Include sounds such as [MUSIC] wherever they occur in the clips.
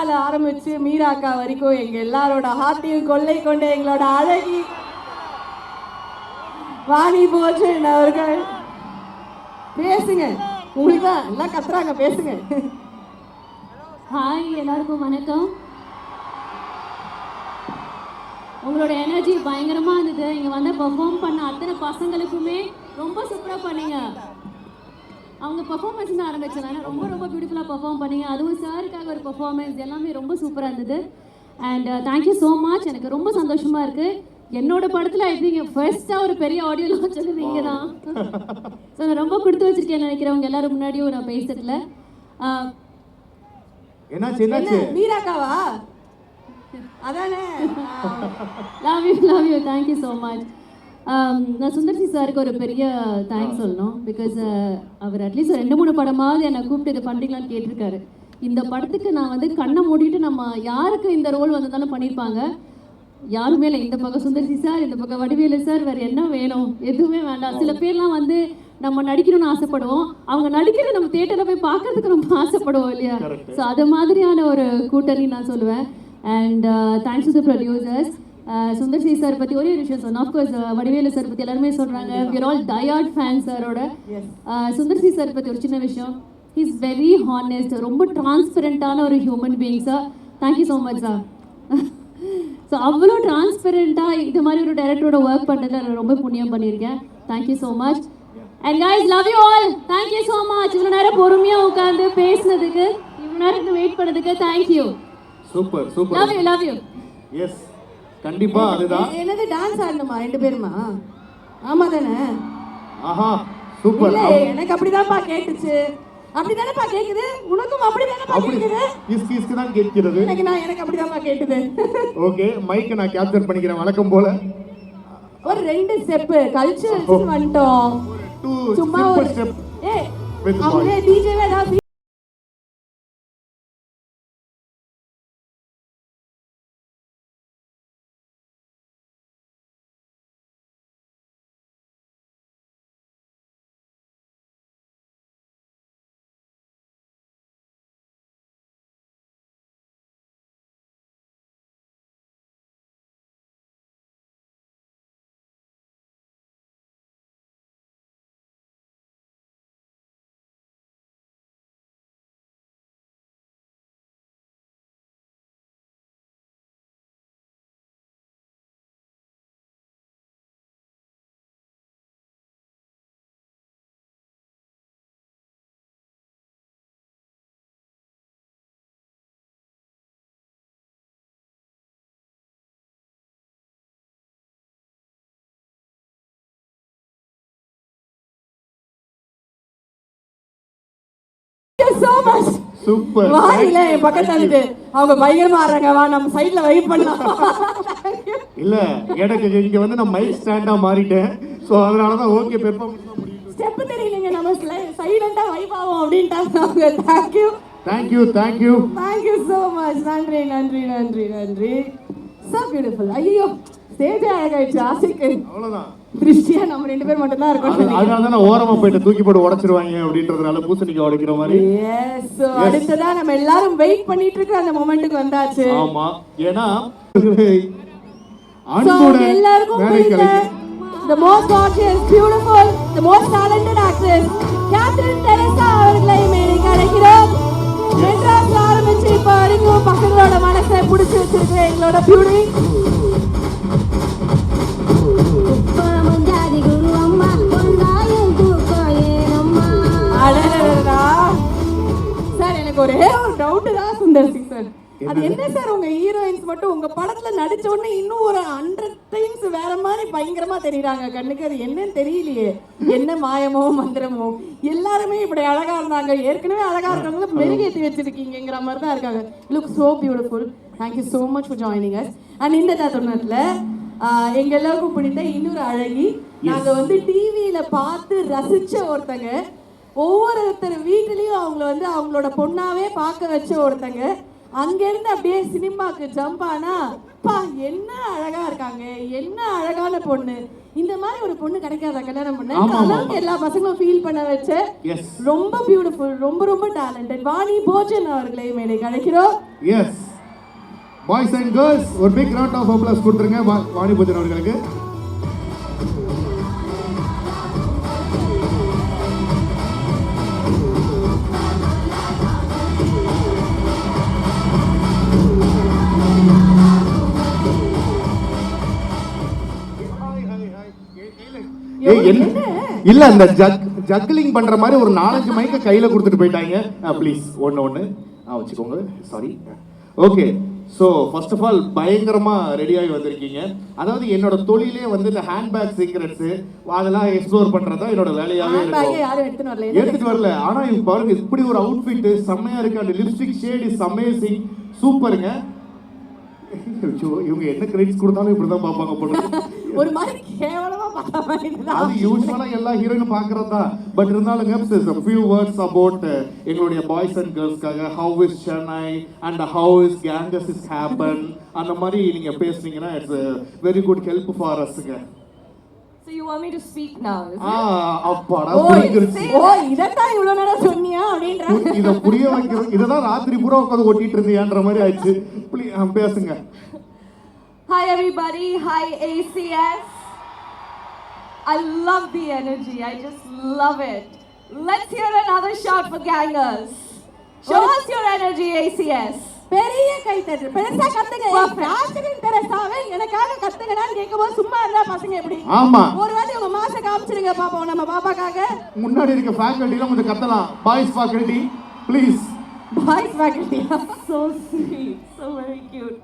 மீரால ஆரம்பிச்சு மீராக்கா வரைக்கும் எங்க எல்லாரோட ஹார்ட்டையும் கொள்ளை கொண்ட எங்களோட அழகி வாணி போஜன் அவர்கள். பேசுங்க. உங்களுக்கு தான் எல்லாம் கத்துறாங்க பேசுங்க. ஹாய் எல்லாருக்கும் வணக்கம். உங்களோட எனர்ஜி பயங்கரமாக இருந்தது. இங்கே வந்து பெர்ஃபார்ம் பண்ண அத்தனை பசங்களுக்குமே ரொம்ப சூப்பராக பண்ணீங்க. அவங்க பெர்ஃபார்மன்ஸ் தான் ஆரம்பிச்சாங்க ரொம்ப ரொம்ப பியூட்டிஃபுல்லாக பெர்ஃபார்ம் பண்ணீங்க அதுவும் சாருக்காக ஒரு பெர்ஃபார்மன்ஸ் எல்லாமே ரொம்ப சூப்பராக இருந்தது. அண்ட் தேங்க்யூ ஸோ மச் எனக்கு ரொம்ப சந்தோஷமாக இருக்குது என்னோட படத்தில் ஐ திங்க் ஃபர்ஸ்ட்டாக ஒரு பெரிய ஆடியோ லான்ச் வந்து நீங்கள் தான் ஸோ நான் ரொம்ப கொடுத்து வச்சிருக்கேன்னு நினைக்கிறவங்க எல்லாரும் முன்னாடியும் நான் பேசுறதுல. ஆஹ் என்னாச்சு என்ன என்னாச்சு மீராக்காவா? அதானே? Love you love you thank you so much நான் சுந்தர்சி சாருக்கு ஒரு பெரிய தேங்க்ஸ் சொல்லணும். பிகாஸ் அவர் அட்லீஸ்ட் ரெண்டு மூணு படமாவது என்னை கூப்பிட்டு இது பண்ணுறீங்களான்னு கேட்டிருக்காரு. இந்த படத்துக்கு நான் வந்து கண்ணை மூடிட்டு நம்ம யாருக்கு இந்த ரோல் வந்ததாலும் பண்ணியிருப்பாங்க யாருமே இல்லை. இந்த பக்கம் சுந்தர்சி சார் இந்த பக்கம் வடிவேலு சார் வேறு என்ன வேணும்? எதுவுமே வேண்டாம். சில பேர்லாம் வந்து நம்ம நடிக்கணும்னு ஆசைப்படுவோம். அவங்க நடிக்கிறது நம்ம தேட்டரில் போய் பார்க்கறதுக்கு ரொம்ப ஆசைப்படுவோம் இல்லையா? ஸோ அது மாதிரியான ஒரு கூட்டணி நான் சொல்லுவேன். And thanks to the producers Sundar C sir பற்றி ஒரே ஒரு விஷயம் சொன்னேன் ஆஃப்கோர்ஸ் வடிவேலு சார் பற்றி எல்லாருமே சொல்கிறாங்க விர் ஆல் டயர்ட் ஃபேன் சாரோட. சுந்தர் சி சார் பற்றி ஒரு சின்ன விஷயம். இஸ் வெரி ஹானஸ்ட் ரொம்ப டிரான்ஸ்பரண்டான ஒரு human being sir thank you so much sir so அவ்வளோ டிரான்ஸ்பெரண்ட்டாக இது மாதிரி ஒரு டைரக்டரோட ஒர்க் பண்ணுறதுல நான் ரொம்ப புண்ணியம் பண்ணியிருக்கேன். Thank you so much and guys love you all thank you so much இவ்வளோ நேரம் பொறுமையாக உட்காந்து பேசுனதுக்கு இவ்வளோ நேரத்துக்கு வெயிட் பண்ணதுக்கு thank you super super love you love you yes கண்டிப்பா அதுதான். என்னது டான்ஸ் ஆடணுமா? ரெண்டு பேருமா? ஆமா தானே? ஆஹா சூப்பர் இல்ல எனக்கு அப்படிதான்ப்பா கேட்டுச்சு. அப்படிதானேப்பா கேக்குது? உனக்கும் அப்படிதானேப்பா அப்படி கேக்குது? இஸ்கு இஸ்கு தான் கேட்கிறது. எனக்கு நான் எனக்கு அப்படிதான்ப்பா கேட்டுது. ஓகே மைக்கை நான் கேப்சர் பண்ணிக்கிறேன் வழக்கம் போல. ஒரு ரெண்டு ஸ்டெப் கல்ச்சர் வந்துட்டோம். டூ சும்மா ஒரு ஸ்டெப் ஏ அவங்க டிஜேவே ஏதாவது so much. சூப்பர் வாரில என் பக்கத்துல இருக்கு. அவங்க பயங்கரமா ஆடுறாங்க வா நம்ம சைடுல வெயிட் பண்ணலாம். இல்ல எனக்கு இங்க வந்து நான் மைக் ஸ்டாண்டா மாறிட்டேன். சோ அதனால தான் ஓகே பெர்ஃபார்மன்ஸ் ஸ்டெப் தெரியலங்க. நம்ம சைலண்டா வைப் ஆகும் அப்படின்ட்டாங்க. அவங்க thank you thank you thank you thank you so much நன்றி நன்றி நன்றி நன்றி. So பியூட்டிஃபுல் ஐயோ ஸ்டேஜே அழகாயிடுச்சு ஆசைக்கு. அவ்வளவுதான். திருஷ்டியா நம்ம ரெண்டு பேர் மட்டும் தான் இருக்கோம் அதனால தான் ஓரமா போயிட்டு தூக்கி போட்டு உடைச்சிருவாங்க அப்படின்றதுனால பூசணிக்காய் உடைக்கிற மாதிரி? எஸ் அடுத்ததா நம்ம எல்லாரும் வெயிட் பண்ணிட்டு இருக்கிற அந்த மொமெண்ட்டுக்கு வந்தாச்சு. ஆமா ஏன்னா So, அன்புடன் எல்லாருக்கும் கலைஞர். The most gorgeous, beautiful, the most talented actress, Catherine Tresa அவர்களை மேடைக்கு அழைக்கிறோம் மெட்ராஸ்ல ஆரம்பிச்சு இப்ப வரைக்கும் பசங்களோட மனசை பிடிச்சி வச்சிருக்கிற எங்களோட பியூட்டி சுந்தர் சிங் சார் அது என்ன சார் உங்க ஹீரோயின்ஸ் மட்டும் உங்க படத்துல நடிச்ச உடனே இன்னும் ஒரு ஹண்ட்ரட் டைம்ஸ் வேற மாதிரி பயங்கரமா தெரியுறாங்க கண்ணுக்கு. அது என்னன்னு தெரியலையே. என்ன மாயமோ மந்திரமோ. எல்லாருமே இப்படி அழகா இருந்தாங்க. ஏற்கனவே அழகா இருக்கவங்க மெருகேற்றி வச்சிருக்கீங்கிற மாதிரி தான் இருக்காங்க. Look so beautiful thank you so much for joining us and இந்த தருணத்துல எங்க எல்லாருக்கும் பிடித்த இன்னொரு அழகி நாங்க வந்து டிவியில பார்த்து ரசிச்ச ஒருத்தங்க. ஒவ்வொருத்தர் வீட்லயும் அவங்கள வந்து அவங்களோட பொண்ணாவே பார்க்க வச்ச ஒருத்தங்க. அங்கேருந்து அப்படியே சினிமாக்கு ஜம்ப் ஆனா அப்பா என்ன அழகா இருக்காங்க. என்ன அழகான பொண்ணு. இந்த மாதிரி ஒரு பொண்ணு கிடைக்காத கல்யாணம் பண்ண? அளவுக்கு எல்லா பசங்களும் ஃபீல் பண்ண வச்ச. ரொம்ப பியூட்டிஃபுல் ரொம்ப ரொம்ப டேலண்டட் வாணி போஜன் அவர்களை மேலே அழைக்கிறோம் எஸ் பாய்ஸ் அண்ட் கேர்ள்ஸ் ஒரு பிக் ரவுண்ட் ஆஃப் அப்ளாஸ் கொடுத்துருங்க வா- வாணிபுஜன் அவர்களுக்கு. இல்ல அந்த ஜக் ஜக்லிங் பண்ற மாதிரி ஒரு நாலஞ்சு மைக்க கையில கொடுத்துட்டு போயிட்டாங்க. ப்ளீஸ் ஒன்னு ஒன்னு வச்சுக்கோங்க. Sorry okay so first of all பயங்கரமா ரெடியாகி வந்திருக்கீங்க. அதாவது என்னோட தொழிலே வந்து இந்த ஹேண்ட்பேக் சீக்ரெட்ஸ் அதெல்லாம் எக்ஸ்ப்ளோர் பண்றது தான் என்னோட பேக்கே இருக்கும். எடுத்துட்டு வரல. ஆனா இவங்க பாருங்க இப்படி ஒரு அவுட்ஃபிட் செம்மையா இருக்கு. அந்த லிப்ஸ்டிக் ஷேட் இஸ் அமேசிங் சூப்பருங்க இவங்க என்ன கிரெடிட்ஸ் கொடுத்தாலும் இப்படிதான் பார்ப்பாங்க போல [LAUGHS] ஒரு மாதிரி அது யூஸ்வலா எல்லா ஹீரோயினும் பாக்குறது தான் பட் இருந்தாலும் ஃபியூ வேர்ட்ஸ் அபவுட் எங்களுடைய boys and கேர்ள்ஸ்க்காக how is Chennai and how is gangs is happen அந்த மாதிரி நீங்க பேசுனீங்கன்னா it's very good help for அஸ்ங்க So you want me to speak now? அப்பாடா ஓ புரிஞ்சிருச்சு ஓ இதைத்தான் இவ்வளவு நேரம் சொன்னியா அப்படின்ற இத புரிய வைக்கிறது இததான் ராத்திரி பூரா உட்காந்து ஒட்டிட்டு இருந்தியான்ற மாதிரி ஆயிடுச்சு ஆ, பேசுங்க Hi everybody. Hi ACS. I love the energy. I just love it. Let's hear another shout for gangers. Show us your energy, ACS. பெரிய கைத்தட்டு பெருசா கத்துங்க ஆசிரியர் தெரசாவே எனக்காக கத்துங்கடான்னு கேட்கும்போது சும்மா இருந்தா பசங்க எப்படி ஆமா ஒரு வாட்டி உங்க மாச காமிச்சிருங்க பாப்போம் நம்ம பாப்பாக்காக முன்னாடி இருக்க ஃபேக்கல்ட்டிலாம் கொஞ்சம் கத்தலாம் boys faculty please boys faculty So sweet. So very cute.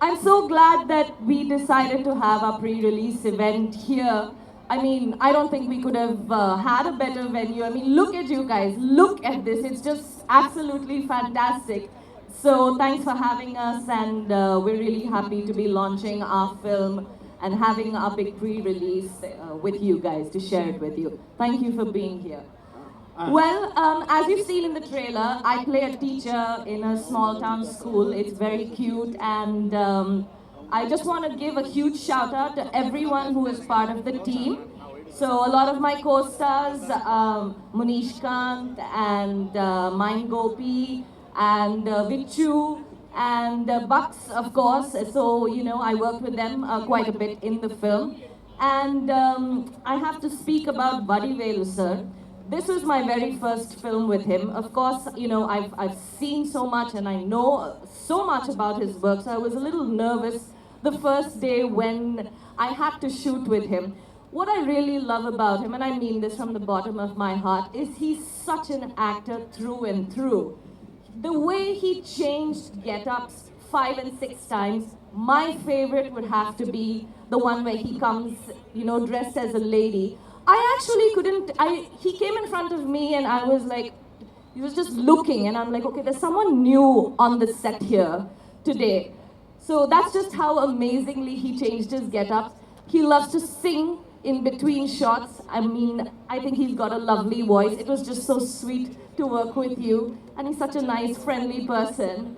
I'm so glad that we decided to have our pre-release event here. I mean, I don't think we could have uh, had a better venue. I mean, look at you guys. Look at this. It's just absolutely fantastic. So thanks for having us, and uh, we're really happy to be launching our film and having our big pre-release uh, with you guys to share it with you. Thank you for being here. Well, um, as you've seen in the trailer, I play a teacher in a small town school. It's very cute, and um, I just want to give a huge shout out to everyone who is part of the team. So, a lot of my co stars, um, Munish Kant and uh, Mind Gopi and uh, Vichu and uh, Bucks, of course. So, you know, I worked with them uh, quite a bit in the film. And um, I have to speak about Buddy Velu, sir. This was my very first film with him. Of course, you know, I've, I've seen so much and I know so much about his work, so I was a little nervous the first day when I had to shoot with him. What I really love about him, and I mean this from the bottom of my heart, is he's such an actor through and through. The way he changed get ups five and six times, my favorite would have to be the one where he comes, you know, dressed as a lady. I actually couldn't, I, he came in front of me and I was like, he was just looking and I'm like, okay, there's someone new on the set here today. So that's just how amazingly he changed his get ups. He loves to sing in between shots. I mean, I think he's got a lovely voice. It was just so sweet to work with you. And he's such a nice, friendly person.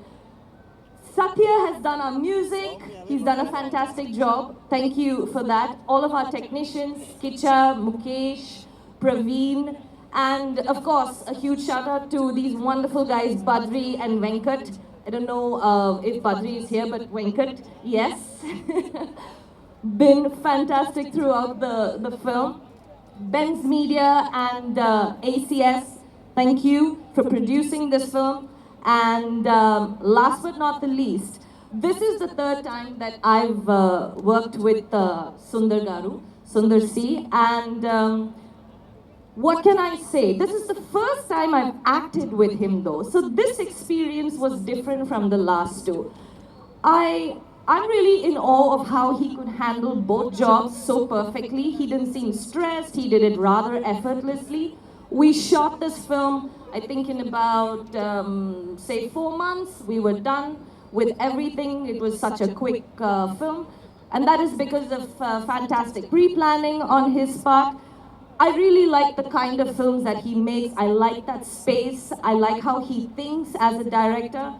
Satya has done our music. He's done a fantastic job. Thank you for that. All of our technicians, Kicha, Mukesh, Praveen, and of course, a huge shout out to these wonderful guys, Badri and Venkat. I don't know uh, if Badri is here, but Venkat, yes. [LAUGHS] Been fantastic throughout the, the film. Ben's Media and uh, ACS, thank you for producing this film. And um, last but not the least, this is the third time that I've uh, worked with uh, Sundar Garu, Sundar C. And um, what can I say? This is the first time I've acted with him though. So this experience was different from the last two. I I'm really in awe of how he could handle both jobs so perfectly. He didn't seem stressed, he did it rather effortlessly. We shot this film, I think, in about, um, say, four months. We were done with everything. It was such a quick uh, film. And that is because of uh, fantastic pre planning on his part. I really like the kind of films that he makes. I like that space. I like how he thinks as a director.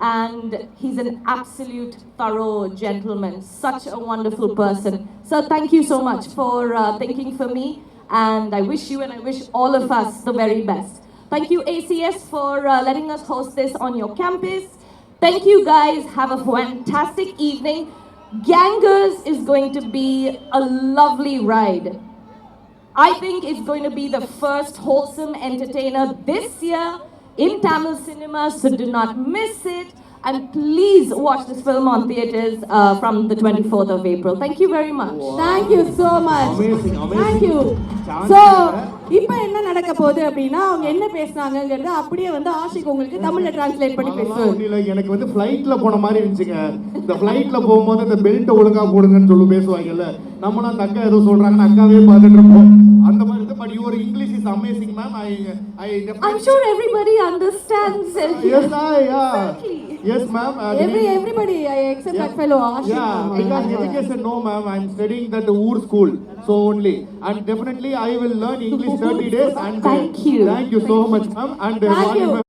and he's an absolute thorough gentleman, such a wonderful person. So thank you so much for uh, thinking for me, and I wish you and I wish all of us the very best. Thank you, ACS, for uh, letting us host this on your campus. Thank you, guys. Have a fantastic evening. Gangers is going to be a lovely ride. I think it's going to be the first wholesome entertainer this year in Tamil cinema, so do not miss it. And please watch this film on theaters uh, from the 24th of April. Thank you very much. Thank you so much Amazing, amazing. Thank you Chance so இல்ல. இப்போ என்ன நடக்க போகுது அப்படின்னா அவங்க என்ன பேசுனாங்கங்கிறத அப்படியே வந்து ஆஷிக் உங்களுக்கு தமிழ்ல டிரான்ஸ்லேட் பண்ணி ஒண்ணும் இல்ல. எனக்கு வந்து ஃப்ளைட்ல போன மாதிரி இருந்துச்சுங்க இந்த ஃப்ளைட்ல போகும்போது இந்த பெல்ட் ஒழுங்கா போடுங்கன்னு சொல்லி பேசுவாங்கல்ல நம்மளும் அந்த அக்கா ஏதோ சொல்றாங்கன்னு அக்காவே பார்த்துட்டு இருப்போம் அந்த மாதிரி இருக்கு but your English is amazing ma'am I I I'm sure everybody understands it. yes I yeah Yes, ma'am. Uh, Every everybody, I except that fellow Ashiq. Yeah, Ma'am, I because know said, no, ma'am, I'm studying that Ur school, so only. And definitely I will learn English [LAUGHS] 30 days and... Thank you. Thank you so much, ma'am. And Thank you.